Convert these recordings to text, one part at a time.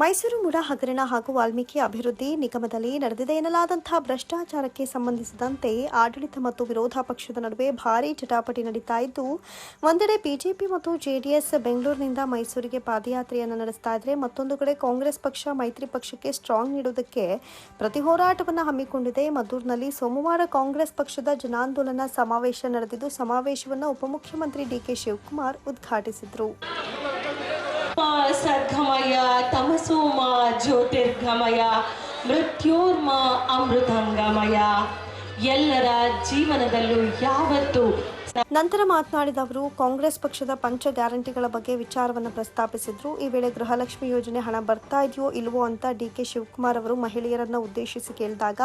Mysuru MUDA ಹಗರಣ ಹಾಗೂ ವಾಲ್ಮೀಕಿ ಅಭಿವೃದ್ಧಿ ನಿಗಮದಲ್ಲಿ ನಡೆದಿದೆ ಎನ್ನಲಾದಂತಹ ಭ್ರಷ್ಟಾಚಾರಕ್ಕೆ ಸಂಬಂಧಿಸಿದಂತೆ ಆಡಳಿತ ಮತ್ತು ವಿರೋಧ ಪಕ್ಷದ ನಡುವೆ ಭಾರೀ ಚಟಾಪಟಿ ನಡೀತಾ ಇದ್ದು, ಒಂದೆಡೆ ಬಿಜೆಪಿ ಮತ್ತು ಜೆಡಿಎಸ್ ಬೆಂಗಳೂರಿನಿಂದ ಮೈಸೂರಿಗೆ ಪಾದಯಾತ್ರೆಯನ್ನು ನಡೆಸ್ತಾ ಇದ್ರೆ ಮತ್ತೊಂದು ಕಡೆ ಕಾಂಗ್ರೆಸ್ ಪಕ್ಷ ಮೈತ್ರಿ ಪಕ್ಷಕ್ಕೆ ಸ್ಟ್ರಾಂಗ್ ನೀಡುವುದಕ್ಕೆ ಪ್ರತಿ ಹೋರಾಟವನ್ನು ಹಮ್ಮಿಕೊಂಡಿದೆ. ಮದ್ದೂರಿನಲ್ಲಿ ಸೋಮವಾರ ಕಾಂಗ್ರೆಸ್ ಪಕ್ಷದ ಜನಾಂದೋಲನ ಸಮಾವೇಶ ನಡೆದಿದ್ದು, ಸಮಾವೇಶವನ್ನು ಉಪಮುಖ್ಯಮಂತ್ರಿ ಡಿಕೆ ಶಿವಕುಮಾರ್ ಉದ್ಘಾಟಿಸಿದರು. ಮ ಸದ್ಗಮಯ ತಮಸೋಮ ಜ್ಯೋತಿರ್ಗಮಯ ಮೃತ್ಯೋರ್ಮ ಅಮೃತಂಗಮಯ. ಎಲ್ಲರ ಜೀವನದಲ್ಲೂ ಯಾವತ್ತು ನಂತರ ಮಾತನಾಡಿದ ಅವರು, ಕಾಂಗ್ರೆಸ್ ಪಕ್ಷದ ಪಂಚ ಗ್ಯಾರಂಟಿಗಳ ಬಗ್ಗೆ ವಿಚಾರವನ್ನು ಪ್ರಸ್ತಾಪಿಸಿದ್ರು. ಈ ವೇಳೆ ಗೃಹಲಕ್ಷ್ಮಿ ಯೋಜನೆ ಹಣ ಬರ್ತಾ ಇದೆಯೋ ಇಲ್ವೋ ಅಂತ ಡಿ ಕೆ ಶಿವಕುಮಾರ್ ಅವರು ಮಹಿಳೆಯರನ್ನ ಉದ್ದೇಶಿಸಿ ಕೇಳಿದಾಗ,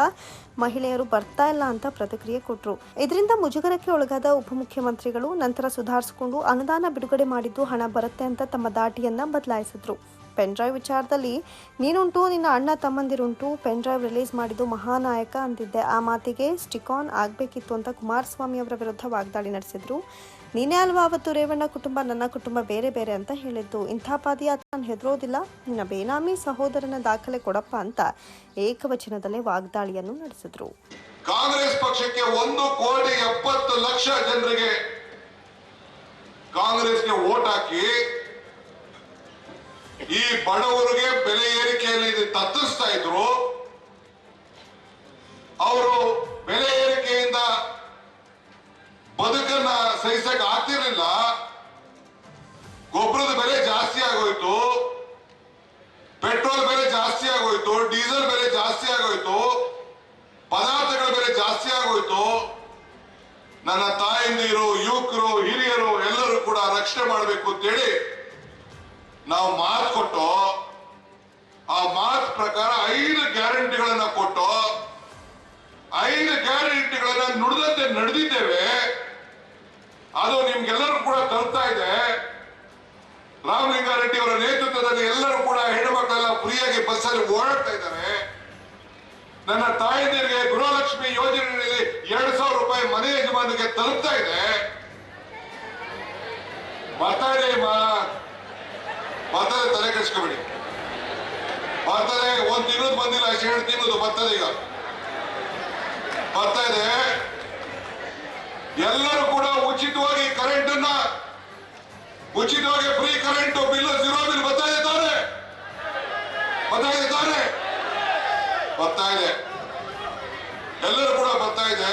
ಮಹಿಳೆಯರು ಬರ್ತಾ ಇಲ್ಲ ಅಂತ ಪ್ರತಿಕ್ರಿಯೆ ಕೊಟ್ಟರು ಇದರಿಂದ ಮುಜುಗರಕ್ಕೆ ಒಳಗಾದ ಉಪಮುಖ್ಯಮಂತ್ರಿಗಳು ನಂತರ ಸುಧಾರಿಸಿಕೊಂಡು ಅನುದಾನ ಬಿಡುಗಡೆ ಮಾಡಿದ್ದು ಹಣ ಬರುತ್ತೆ ಅಂತ ತಮ್ಮ ದಾಟಿಯನ್ನ ಬದಲಾಯಿಸಿದ್ರು. ಪೆನ್ ಡ್ರೈವ್ ವಿಚಾರದಲ್ಲಿ, ನೀನುಂಟು, ನಿನ್ನ ಅಣ್ಣ ತಮ್ಮಂದಿರುಂಟು, ಪೆನ್ ಡ್ರೈವ್ ರಿಲೀಸ್ ಮಾಡಿದ್ದು ಮಹಾನಾಯಕ ಅಂತಿದ್ದೆ. ಆ ಮಾತಿಗೆ ಸ್ಟಿಕಾನ್ ಆಗಬೇಕಿತ್ತು ಅಂತ ಕುಮಾರಸ್ವಾಮಿ ಅವರ ವಿರುದ್ಧ ವಾಗ್ದಾಳಿ ನಡೆಸಿದ್ರು. ನೀನೇ ಅಲ್ವಾ ಅವತ್ತು ರೇವಣ್ಣ ಕುಟುಂಬ, ನನ್ನ ಕುಟುಂಬ ಬೇರೆ ಬೇರೆ ಅಂತ ಹೇಳಿದ್ದು. ಇಂಥ ಪಾದಯಾತ್ರೆ ನಾನು ಹೆದರೋದಿಲ್ಲ. ನಿನ್ನ ಬೇನಾಮಿ ಸಹೋದರನ ದಾಖಲೆ ಕೊಡಪ್ಪ ಅಂತ ಏಕವಚನದಲ್ಲೇ ವಾಗ್ದಾಳಿಯನ್ನು ನಡೆಸಿದ್ರು. ಕಾಂಗ್ರೆಸ್ ಪಕ್ಷಕ್ಕೆ ಒಂದು ಕೋಟಿ ಎಪ್ಪತ್ತು ಲಕ್ಷ ಜನರಿಗೆ ಕಾಂಗ್ರೆಸ್ಗೆ ವೋಟ್ ಹಾಕಿ ಈ ಬಡವರಿಗೆ ಬೆಲೆ ಏರಿಕೆಯಲ್ಲಿ ತತ್ತಿಸ್ತಾ ಇದ್ರು, ಅವರು ಬೆಲೆ ಏರಿಕೆಯಿಂದ ಬದುಕನ್ನ ಸಹಿಸಕ್ ಆಗ್ತಿರ್ಲಿಲ್ಲ. ಗೊಬ್ಬರದ ಬೆಲೆ ಜಾಸ್ತಿ ಆಗೋಯ್ತು, ಪೆಟ್ರೋಲ್ ಬೆಲೆ ಜಾಸ್ತಿ ಆಗೋಯ್ತು, ಡೀಸೆಲ್ ಬೆಲೆ ಜಾಸ್ತಿ ಆಗೋಯ್ತು, ಪದಾರ್ಥಗಳ ಬೆಲೆ ಜಾಸ್ತಿ ಆಗೋಯ್ತು. ನನ್ನ ತಾಯಂದಿರು, ಯುವಕರು, ಹಿರಿಯರು ಎಲ್ಲರೂ ಕೂಡ ರಕ್ಷಣೆ ಮಾಡಬೇಕು ಅಂತೇಳಿ ನಾವು ಮಾತು ಕೊಟ್ಟು, ಆ ಮಾತು ಪ್ರಕಾರ ಐದು ಗ್ಯಾರಂಟಿಗಳನ್ನ ಕೊಟ್ಟು, ಐದು ಗ್ಯಾರಂಟಿಗಳನ್ನ ನುಡಿದಂತೆ ನಡೆದಿದ್ದೇವೆ. ಅದು ನಿಮ್ಗೆಲ್ಲರೂ ಕೂಡ ತರ್ತಾ ಇದೆ. ರಾಮಲಿಂಗಾರೆಡ್ಡಿ ಅವರ ನೇತೃತ್ವದಲ್ಲಿ ಎಲ್ಲರೂ ಕೂಡ ಹೆಣ್ಣುಮಕ್ಕಳೆಲ್ಲ ಫ್ರೀಯಾಗಿ ಬಸ್ಸಲ್ಲಿ ಓಡಾಡ್ತಾ ಇದ್ದಾರೆ. ನನ್ನ ತಾಯಂದಿರಿಗೆ ಗೃಹಲಕ್ಷ್ಮಿ ಯೋಜನೆಯಲ್ಲಿ ಎರಡ್ ಸಾವಿರ ರೂಪಾಯಿ ಮನೆ ಯಜಮಾನಿಗೆ ತಲುಪ್ತಾ ಇದೆ. ಬರ್ತಾ ಇದೆ ಬರ್ತದೆ ತಲೆ ಕೆಡಿಸ್ಕೊಬೇಡಿ. ಬರ್ತದೆ, ಒಂದ್ ತಿನ್ನೋದು ಬಂದಿಲ್ಲ ಎರಡು ತಿನ್ನೋದು ಬರ್ತದೆ ಈಗ. ಬರ್ತಾ ಇದೆ ಎಲ್ಲರೂ ಕೂಡ ಉಚಿತವಾಗಿ ಕರೆಂಟ್ ಅನ್ನ ಉಚಿತವಾಗಿ free current bill zero bill ಬರ್ತಾ ಇದ್ದಾರೆ ಬರ್ತಾ ಇದ್ದಾರೆ ಬರ್ತಾ ಇದೆ. ಎಲ್ಲರೂ ಕೂಡ ಬರ್ತಾ ಇದೆ.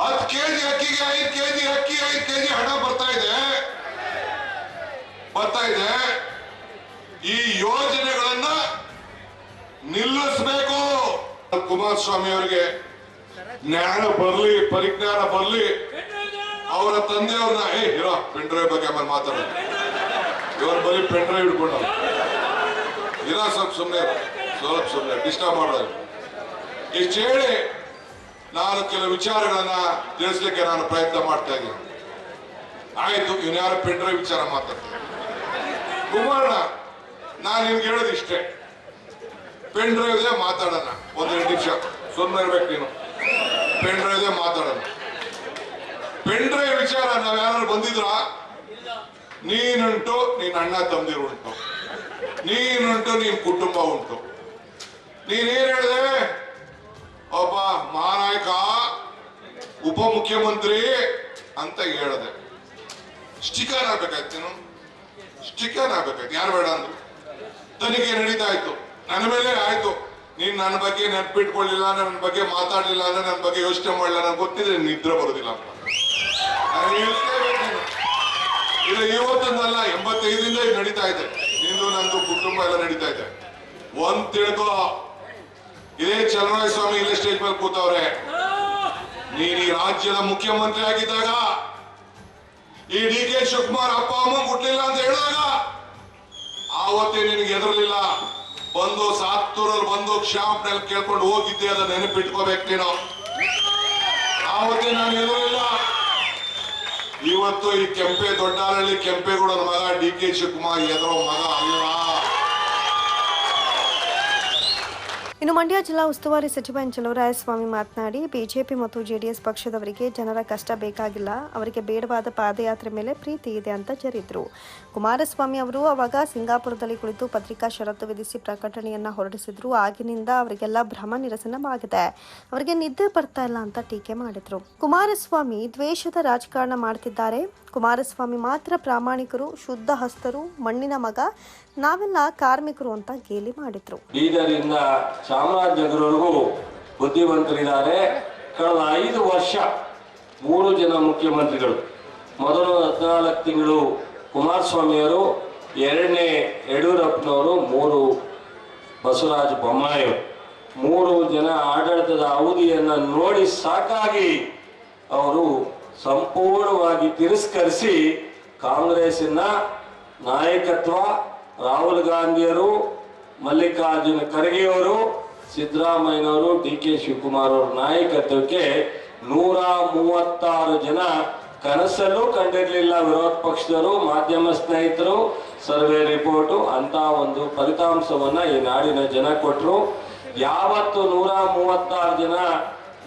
ಹತ್ತು ಕೆಜಿ ಅಕ್ಕಿಗೆ ಐದು ಕೆಜಿ ಅಕ್ಕಿ ಐದು ಕೆಜಿ ಹಣ ಬರ್ತಾ ಇದೆ ಬರ್ತಾ ಇದೆ ಈ ಯೋಜನೆಗಳನ್ನ ನಿಲ್ಲಿಸಬೇಕು ಕುಮಾರಸ್ವಾಮಿ ಅವರಿಗೆ ಜ್ಞಾನ ಬರ್ಲಿ, ಪರಿಜ್ಞಾನ ಬರ್ಲಿ. ಅವರ ತಂದೆಯವ್ರನ್ನ, ಏ, ಇರೋ ಪೆನ್ ಡ್ರೈವ್ ಬಗ್ಗೆ ಆಮೇಲೆ ಮಾತಾಡೋದು. ಇವ್ರ ಬರೀ ಪೆನ್ ಡ್ರೈವ್ ಹಿಡ್ಕೊಂಡು ಇರ ಸ್ವಲ್ಪ ಸುಮ್ಮನೆ ಸ್ವಲ್ಪ ಸುಮ್ಮನೆ ಡಿಸ್ಟರ್ಬ್ ಮಾಡೋದು ಇಷ್ಟು ಹೇಳಿ ನಾನು ಕೆಲವು ವಿಚಾರಗಳನ್ನ ತಿಳಿಸ್ಲಿಕ್ಕೆ ನಾನು ಪ್ರಯತ್ನ ಮಾಡ್ತಾ ಇದ್ದೀನಿ. ಆಯ್ತು ಇವನ್ಯಾರು ಯಾರು ಡ್ರೈವ್ ವಿಚಾರ ಮಾತಾಡ್ತೀನಿ ಕುಮಾರಣ್ಣ, ನಾನು ನಿಮ್ಗೆ ಹೇಳೋದು ಇಷ್ಟೇ ಪೆನ್ ಇದೆ, ಮಾತಾಡೋಣ. ಒಂದೆರಡು ನಿಮಿಷ. ಸುಮ್ಮನೆ ಇರ್ಬೇಕು ನೀನು. ಪೆನ್ ಇದೆ, ಮಾತಾಡೋಣ. ಪೆನ್ ಡ್ರೈವ್ ವಿಚಾರ ನಾವ್ ಯಾರು ಬಂದಿದ್ರಾ? ನೀನುಂಟು, ನಿನ್ನ ಅಣ್ಣ ತಮ್ಮದಿರು ಉಂಟು. ನೀನುಂಟು, ನಿನ್ ಕುಟುಂಬ ಉಂಟು. ನೀನೇನ್ ಹೇಳಿದೆ? ಒಬ್ಬ ಮಹಾನಾಯಕ ಉಪ ಮುಖ್ಯಮಂತ್ರಿ ಅಂತ ಹೇಳಿದೆ. ಸ್ಟಿಕರ್ ಆಗ್ಬೇಕಾಯ್ತು ನೀನು? ಸ್ಟಿಕರ್ ಆಗ್ಬೇಕಾಯ್ತು ಯಾರು ಬೇಡ ಅಂದ್ರು? ತನಿಖೆ ನಡೀತಾ ಇತ್ತು. ನನ್ನ ಮೇಲೆ ಆಯ್ತು. ನೀನ್ ನನ್ನ ಬಗ್ಗೆ ನೆನ್ಪಿಟ್ಕೊಳ್ಳಿಲ್ಲ, ನನ್ನ ಬಗ್ಗೆ ಮಾತಾಡ್ಲಿಲ್ಲ ಅಂದ್ರೆ ನನ್ನ ಬಗ್ಗೆ ಯೋಚನೆ ಮಾಡಲಿಲ್ಲ ನನ್ಗೆ ಗೊತ್ತಿದ್ರೆ ನಿದ್ರೆ ಬರೋದಿಲ್ಲ. ಇದು ಇವತ್ತೊಂದಲ್ಲ, ಎಂಬತ್ತೈದರಿಂದ ಇದು ನಡೀತಾ ಇದೆ. ನಿಂದು, ನಂದು ಕುಟುಂಬ ಎಲ್ಲ ನಡೀತಾ ಇದೆ. ಒಂದ್ ತಿಳ್ಕೊ. ಇದೇ ಚಲರಾಯ ಸ್ವಾಮಿ ಇಲ್ಲೇ ಸ್ಟೇಜ್ ಮೇಲೆ ಕೂತವ್ರೆ. ನೀನ್ ಈ ರಾಜ್ಯದ ಮುಖ್ಯಮಂತ್ರಿ ಆಗಿದ್ದಾಗ, ಈ ಡಿ ಕೆ ಶಿವಕುಮಾರ್ ಅಪ್ಪ ಅಮ್ಮ ಹುಟ್ಲಿಲ್ಲ ಅಂತ ಹೇಳಿದಾಗ, ಆವತ್ತೇ ನಿನಗೆ ಎದುರಲಿಲ್ಲ ಬಂದು ಸಾತ್ತೂರಲ್ಲಿ ಬಂದು ಕ್ಷಾಪ್ನಲ್ಲಿ ಕೇಳ್ಕೊಂಡು ಹೋಗಿದ್ದೆ ಅದನ್ನ ನೆನಪಿಟ್ಕೋಬೇಕು ನೀನು. ಆವತ್ತೇ ನಾನು ಎದುರಿಲ್ಲ ಇವತ್ತು ಈ ಕೆಂಪೆ ದೊಡ್ಡಾರಳ್ಳಿ ಕೆಂಪೇಗೌಡರ ಮಗ ಡಿ ಕೆ ಶಿವಕುಮಾರ್ ಎದುರೋ ಮಗ ಅಲ್ಲ ಇನ್ನು ಮಂಡ್ಯ ಜಿಲ್ಲಾ ಉಸ್ತುವಾರಿ ಸಚಿವ ಎನ್ ಚಲುವರಾಯಸ್ವಾಮಿ ಮಾತನಾಡಿ, ಬಿಜೆಪಿ ಮತ್ತು ಜೆಡಿಎಸ್ ಪಕ್ಷದವರಿಗೆ ಜನರ ಕಷ್ಟ ಬೇಕಾಗಿಲ್ಲ, ಅವರಿಗೆ ಬೇಡವಾದ ಪಾದಯಾತ್ರೆ ಮೇಲೆ ಪ್ರೀತಿ ಇದೆ ಅಂತ ಜರಿದ್ರು. ಕುಮಾರಸ್ವಾಮಿ ಅವರು ಅವಾಗ ಸಿಂಗಾಪುರದಲ್ಲಿ ಕುಳಿತು ಪತ್ರಿಕಾ ಷರತ್ತು ವಿಧಿಸಿ ಪ್ರಕಟಣೆಯನ್ನು ಹೊರಡಿಸಿದ್ರು. ಆಗಿನಿಂದ ಅವರಿಗೆಲ್ಲ ಭ್ರಮ ನಿರಸನವಾಗಿದೆ. ಅವರಿಗೆ ನಿದ್ದೆ ಬರ್ತಾ ಇಲ್ಲ ಅಂತ ಟೀಕೆ ಮಾಡಿದ್ರು. ಕುಮಾರಸ್ವಾಮಿ ದ್ವೇಷದ ರಾಜಕಾರಣ ಮಾಡ್ತಿದ್ದಾರೆ. ಕುಮಾರಸ್ವಾಮಿ ಮಾತ್ರ ಪ್ರಾಮಾಣಿಕರು, ಶುದ್ಧ ಹಸ್ತರು, ಮಣ್ಣಿನ ಮಗ, ನಾವೆಲ್ಲ ಕಾರ್ಮಿಕರು ಅಂತ ಗೇಲಿ ಮಾಡಿದ್ರು. ಬೀದರಿಂದ ಚಾಮರಾಜನಗರವರೆಗೂ ಬುದ್ಧಿವಂತರಿದ್ದಾರೆ. ಕಳೆದ ಐದು ವರ್ಷ ಮೂರು ಜನ ಮುಖ್ಯಮಂತ್ರಿಗಳು. ಮೊದಲು ಹದಿನಾಲ್ಕು ತಿಂಗಳು ಕುಮಾರಸ್ವಾಮಿಯವರು, ಎರಡನೇ ಯಡಿಯೂರಪ್ಪನವರು, ಮೂರು ಬಸವರಾಜ ಬೊಮ್ಮಾಯಿಯವರು. ಮೂರು ಜನ ಆಡಳಿತದ ಅವಧಿಯನ್ನು ನೋಡಿ ಸಾಕಾಗಿ ಅವರು ಸಂಪೂರ್ಣವಾಗಿ ತಿರಸ್ಕರಿಸಿ ಕಾಂಗ್ರೆಸ್ಸಿನ ನಾಯಕತ್ವ ರಾಹುಲ್ ಗಾಂಧಿಯರು, ಮಲ್ಲಿಕಾರ್ಜುನ ಖರ್ಗೆಯವರು, ಸಿದ್ದರಾಮಯ್ಯನವರು, ಡಿ ಕೆ ಶಿವಕುಮಾರ್ ಅವರ ನಾಯಕತ್ವಕ್ಕೆ ನೂರ ಮೂವತ್ತಾರು ಜನ ಕನಸಲ್ಲೂ ಕಂಡಿರಲಿಲ್ಲ. ವಿರೋಧ ಪಕ್ಷದವರು, ಮಾಧ್ಯಮ ಸ್ನೇಹಿತರು, ಸರ್ವೆ ರಿಪೋರ್ಟು, ಅಂತ ಒಂದು ಫಲಿತಾಂಶವನ್ನ ಈ ನಾಡಿನ ಜನ ಕೊಟ್ಟರು ಯಾವತ್ತು ನೂರ ಮೂವತ್ತಾರು ಜನ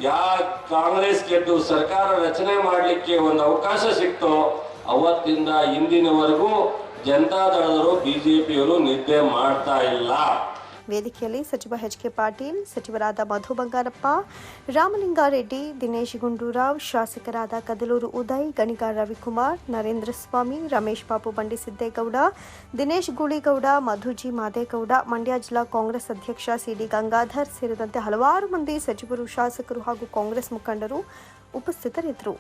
ಯಾ ಕಾಂಗ್ರೆಸ್ ಗೆದ್ದು ಸರ್ಕಾರ ರಚನೆ ಮಾಡಲಿಕ್ಕೆ ಒಂದು ಅವಕಾಶ ಸಿಕ್ತೋ, ಅವತ್ತಿಂದ ಇಂದಿನವರೆಗೂ ಜನತಾದಳದವರು ಬಿಜೆಪಿಯವರು ನಿದ್ದೆ ಮಾಡ್ತಾ ಇಲ್ಲ. ವೇದಿಕೆಯಲ್ಲಿ ಸಚಿವ ಎಚ್ ಕೆ ಪಾಟೀಲ್, ಸಚಿವರಾದ ಮಧು ಬಂಗಾರಪ್ಪ, ರಾಮಲಿಂಗಾರೆಡ್ಡಿ, ದಿನೇಶ್ ಗುಂಡೂರಾವ್, ಶಾಸಕರಾದ ಕದಲೂರು ಉದಯ್ ಗಣಿಗಾರ ರವಿಕುಮಾರ್, ನರೇಂದ್ರ ಸ್ವಾಮಿ, ರಮೇಶ್ ಬಾಬು ಬಂಡಿ ಸಿದ್ದೇಗೌಡ ದಿನೇಶ್ ಗೂಳಿಗೌಡ, ಮಧುಜಿ ಮಾದೇಗೌಡ, ಮಂಡ್ಯ ಜಿಲ್ಲಾ ಕಾಂಗ್ರೆಸ್ ಅಧ್ಯಕ್ಷ ಸಿಡಿ ಗಂಗಾಧರ್ ಸೇರಿದಂತೆ ಹಲವಾರು ಮಂದಿ ಸಚಿವರು, ಶಾಸಕರು ಹಾಗೂ ಕಾಂಗ್ರೆಸ್ ಮುಖಂಡರು ಉಪಸ್ಥಿತರಿದ್ದರು.